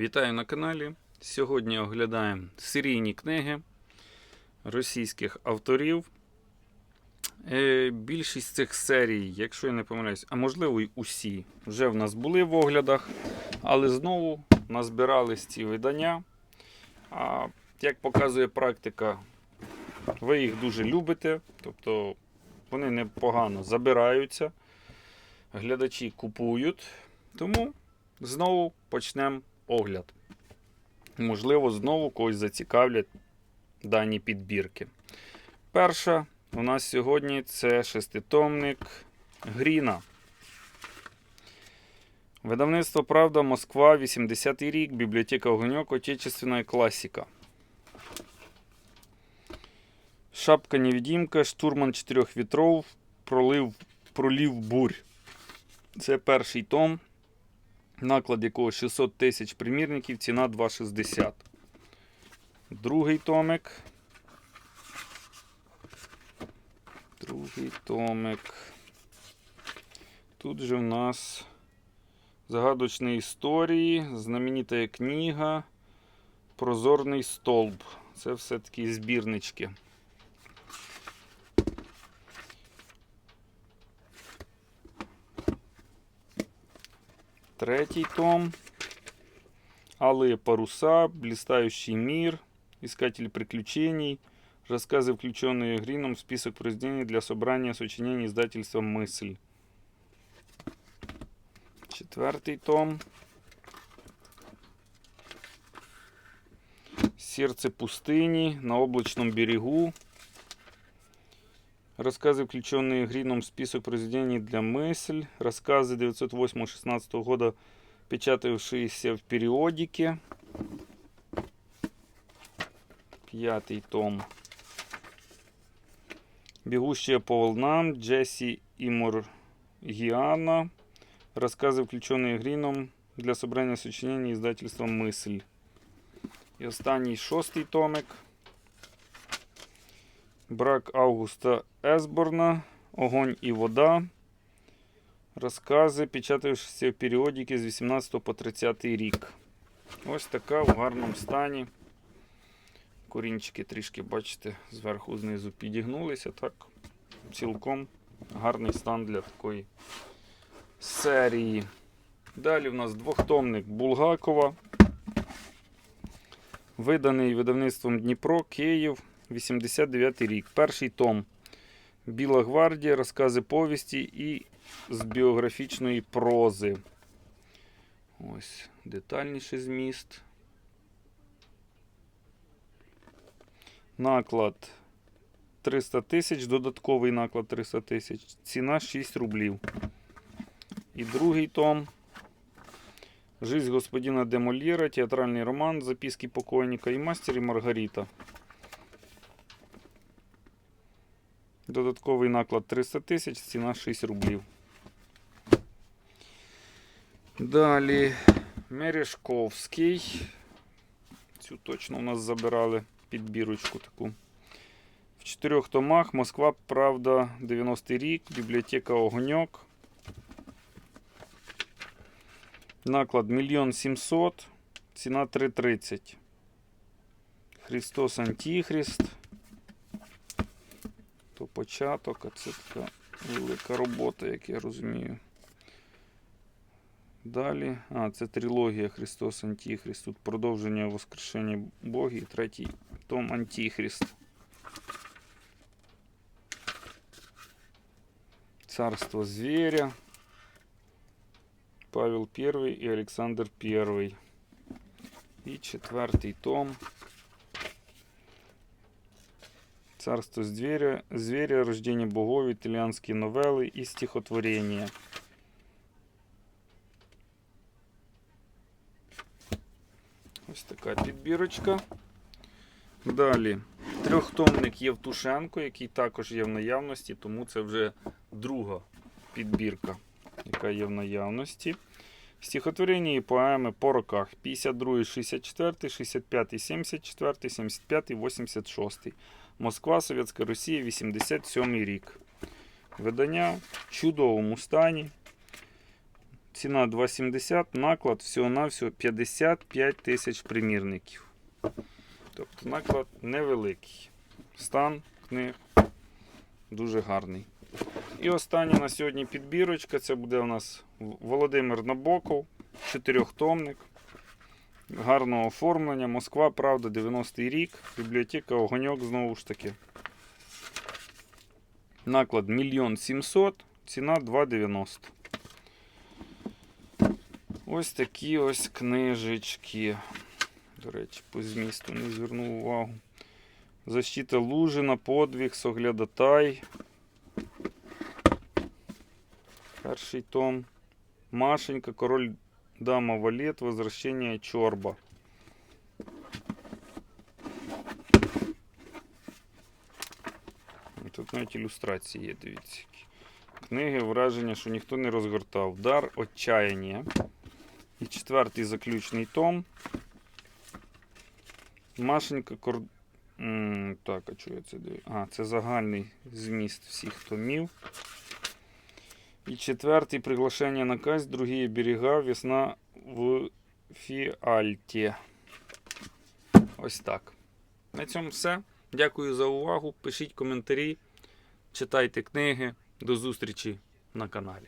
Вітаю на каналі. Сьогодні оглядаємо серійні книги російських авторів. Е, Більшість цих серій, якщо я не помиляюсь, а можливо й усі, вже в нас були в оглядах, але знову назбирались ці видання. А як показує практика, ви їх дуже любите, тобто вони непогано забираються, глядачі купують. Тому знову почнемо огляд. Можливо, знову когось зацікавлять дані підбірки. Перша у нас сьогодні це шеститомник Гріна. Видавництво Правда Москва, 80-й рік, бібліотека Огоньок, Отечественная класика. Шапка невидимка, штурман чотирьох вітров, пролив, пролів бурь. Це перший том наклад якого 600 тисяч примірників, ціна 2,60. Другий томик. Другий томик. Тут же в нас загадочні історії, знаменита книга, Прозорний столб. Це все такі збірнички. Третий том. Алые паруса, Блистающий мир, Искатель приключений, рассказы, включенные Грином в список произведений для собрания сочинений издательства «Мысль». Четвертый том. Сердце пустыни, на облачном берегу. Рассказы, включенные Грином в список произведений для мысль. Рассказы 908-16 года, печатавшиеся в периодике. Пятый том. Бегущая по волнам. Джесси и Моргиана. Рассказы, включенные Грином для собрания сочинений издательства «Мысль». І останній шостий томик. Брак Августа Есборна, Огонь і вода. Розкази, печатавшися в періодики з 18 по 30 рік. Ось така в гарному стані. Корінчики трішки, бачите, зверху знизу підігнулися. Так, цілком гарний стан для такої серії. Далі в нас двохтомник Булгакова. Виданий видавництвом Дніпро, Київ, 89 рік. Перший том. Біла гвардія, розкази повісті і з біографічної прози. Ось детальніший зміст. Наклад 300 тисяч, додатковий наклад 300 тисяч. Ціна 6 рублів. І другий том. Жизнь господина де Мольєра, театральний роман, записки покойника і мастер і Маргарита. Додатковий наклад 300 тисяч, ціна 6 рублів. Далі Мережковський. Цю точно у нас забирали підбірочку таку. В чотирьох томах Москва, Правда, 90-й рік, бібліотека Огоньок. Наклад 1 700, ціна 3,30. Христос Антихрист. То початок, а це така велика робота, як я розумію. Далі. А, це трилогія Христос Антихрист. Тут продовження Воскрешення Боги і третій том Антихрист. Царство зверя. Павел I і Олександр I. І четвертий том. Царство зверя, зверя, рождение богов, итальянские новелли и стихотворения. Ось така підбірочка. Далі. Трьохтомник Євтушенко, який також є в наявності, тому це вже друга підбірка, яка є в наявності. Стихотворення і поеми по роках 52, 64, 65, 74, 75, 86. Москва, Совєтська Росія, 87 рік. Видання в чудовому стані. Ціна 2,70, наклад всього-навсього 55 тисяч примірників. Тобто наклад невеликий. Стан книг дуже гарний. І остання на сьогодні підбірочка. Це буде у нас Володимир Набоков, чотирьохтомник. Гарного оформлення. Москва, правда, 90-й рік. Бібліотека Огоньок знову ж таки. Наклад 1 700, ціна 2,90. Ось такі ось книжечки. До речі, по змісту не звернув увагу. Защита Лужина, подвиг, Соглядатай. Перший том. Машенька, король дама валет, возвращение Чорба. Тут навіть ілюстрації є, дивіться. Книги, враження, що ніхто не розгортав. Дар отчаяння. І четвертий заключний том. Машенька кор... Так, а чого я це дивлю? А, це загальний зміст всіх томів. І четвертий приглашення на казнь, другие берега, весна в Фіальті. Ось так. На цьому все. Дякую за увагу. Пишіть коментарі, читайте книги. До зустрічі на каналі.